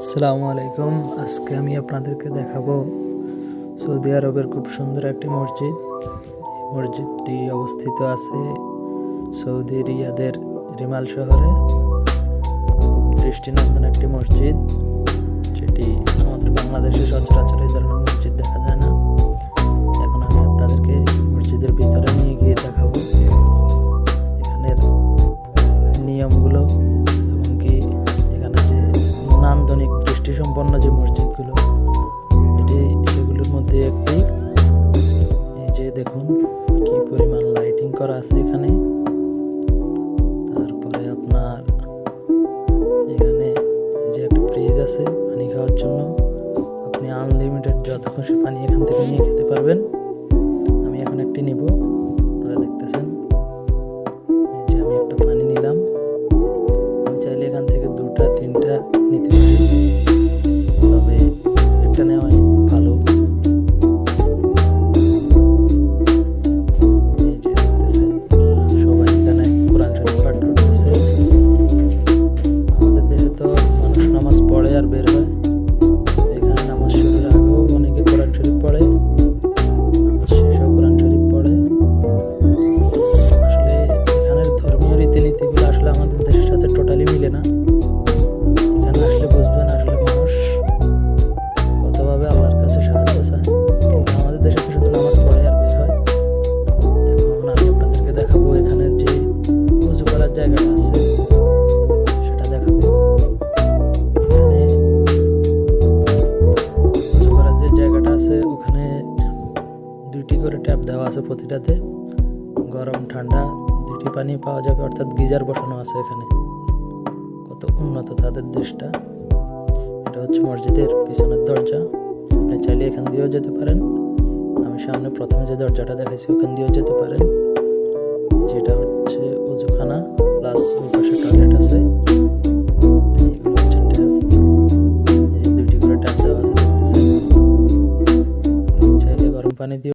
আসসালামু আলাইকুম। আজকে আমি আপনাদেরকে দেখাবো সৌদি আরবের খুব সুন্দর একটি মসজিদ। মসজিদটি অবস্থিত আছে সৌদি রিয়াদের রিমাল শহরে। দৃষ্টিনন্দন একটি মসজিদ, যেটি আমাদের বাংলাদেশে সচরাচর এই ধরনের মসজিদ দেখা যায় না। এখন আমি আপনাদেরকে মসজিদের ভিতরে নান্দনিক দৃষ্টিসম্পন্ন যে মসজিদগুলো, এটি সেগুলোর মধ্যে একটি। এই যে দেখুন, কি পরিমাণ লাইটিং করা আছে এখানে। তারপরে আপনার এখানে যে একটা ফ্রিজ আছে, পানি খাওয়ার জন্য। আপনি আনলিমিটেড যত খুশি পানি এখান থেকে নিয়ে খেতে পারবেন। আমি এখন একটি নিব, আপনারা দেখতেছেন। এই যে আমি একটা পানি নিলাম। আমি চাইলে এখান থেকে দুটা, তিনটা নিতে পারি। नमस पड़े यार बेर है দুইটি করে ট্যাপ দেওয়া আছে প্রতিটাতে। গরম, ঠান্ডা, দুইটি পানি পাওয়া যাবে, অর্থাৎ গিজার বসানো আছে এখানে। কত উন্নত তাদের দেশটা। এটা হচ্ছে মসজিদের পিছনের দরজা। আপনি চাইলে এখান দিয়েও যেতে পারেন। আমি সামনে প্রথমে যে দরজাটা দেখাইছি, ওখান দিয়েও যেতে পারেন। যেটা হচ্ছে উজুখানা, প্লাস পাশে টয়লেট আছে। দুইটি করে ট্যাপ দেওয়া আছে চাইলে গরম পানি দিয়ে